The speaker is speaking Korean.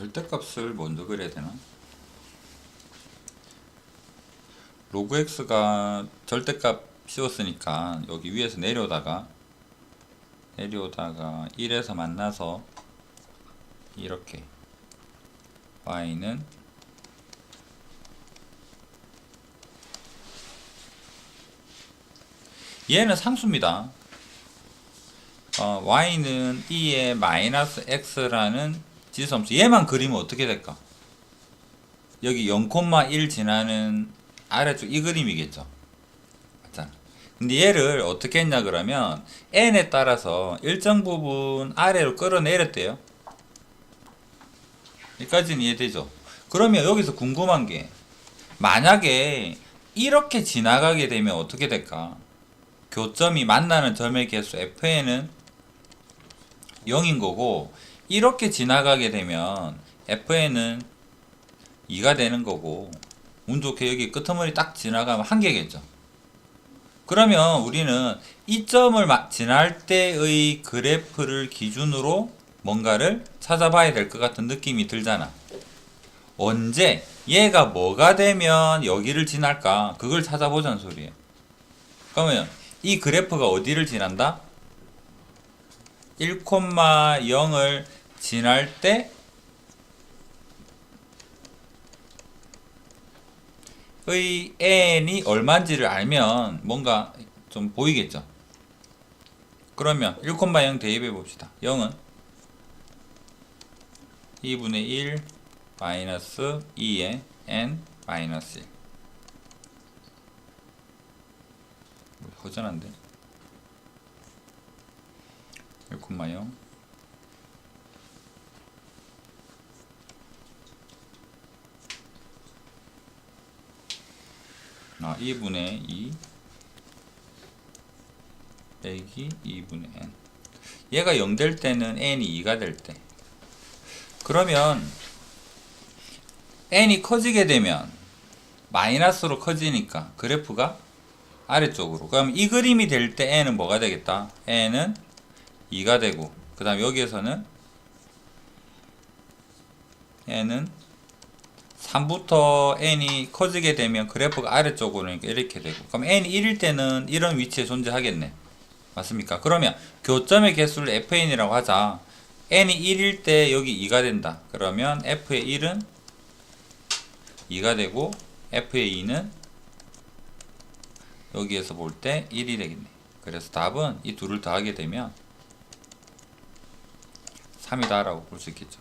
절대값을 먼저 그려야 되나? 로그 x가 절대값 씌웠으니까 여기 위에서 내려오다가 내려오다가 1에서 만나서 이렇게 y는 얘는 상수입니다. 어, y는 2의 마이너스 x라는 지수함수 얘만 그리면 어떻게 될까? 여기 0,1 지나는 아래쪽 이 그림이겠죠. 맞잖아. 근데 얘를 어떻게 했냐 그러면 n에 따라서 일정 부분 아래로 끌어내렸대요. 여기까지는 이해되죠? 그러면 여기서 궁금한 게 만약에 이렇게 지나가게 되면 어떻게 될까? 교점이 만나는 점의 개수 fn은 0인 거고 이렇게 지나가게 되면 fn은 2가 되는 거고 운 좋게 여기 끄트머리 딱 지나가면 한 개겠죠. 그러면 우리는 이 점을 마- 지날 때의 그래프를 기준으로 뭔가를 찾아봐야 될 것 같은 느낌이 들잖아. 언제 얘가 뭐가 되면 여기를 지날까? 그걸 찾아보자는 소리예요. 그러면 이 그래프가 어디를 지난다? 1,0을 지날 때 의 n이 얼마인지를 알면 뭔가 좀 보이겠죠. 그러면 1,0 대입해 봅시다. 0은 2분의 1 마이너스 2의 n 마이너스 1 뭐, 허전한데 1,0 아, 2분의 2 빼기 2분의 n. 얘가 0 될 때는 n이 2가 될 때. 그러면 n이 커지게 되면 마이너스로 커지니까 그래프가 아래쪽으로. 그럼 이 그림이 될 때 n은 뭐가 되겠다? n은 2가 되고 그 다음 여기에서는 n은 3부터 n이 커지게 되면 그래프가 아래쪽으로 이렇게 되고. 그럼 n이 1일 때는 이런 위치에 존재하겠네. 맞습니까? 그러면 교점의 개수를 fn이라고 하자. N이 1일 때 여기 2가 된다. 그러면 f의 1은 2가 되고 f의 2는 여기에서 볼 때 1이 되겠네. 그래서 답은 이 둘을 더하게 되면 3이다 라고 볼 수 있겠죠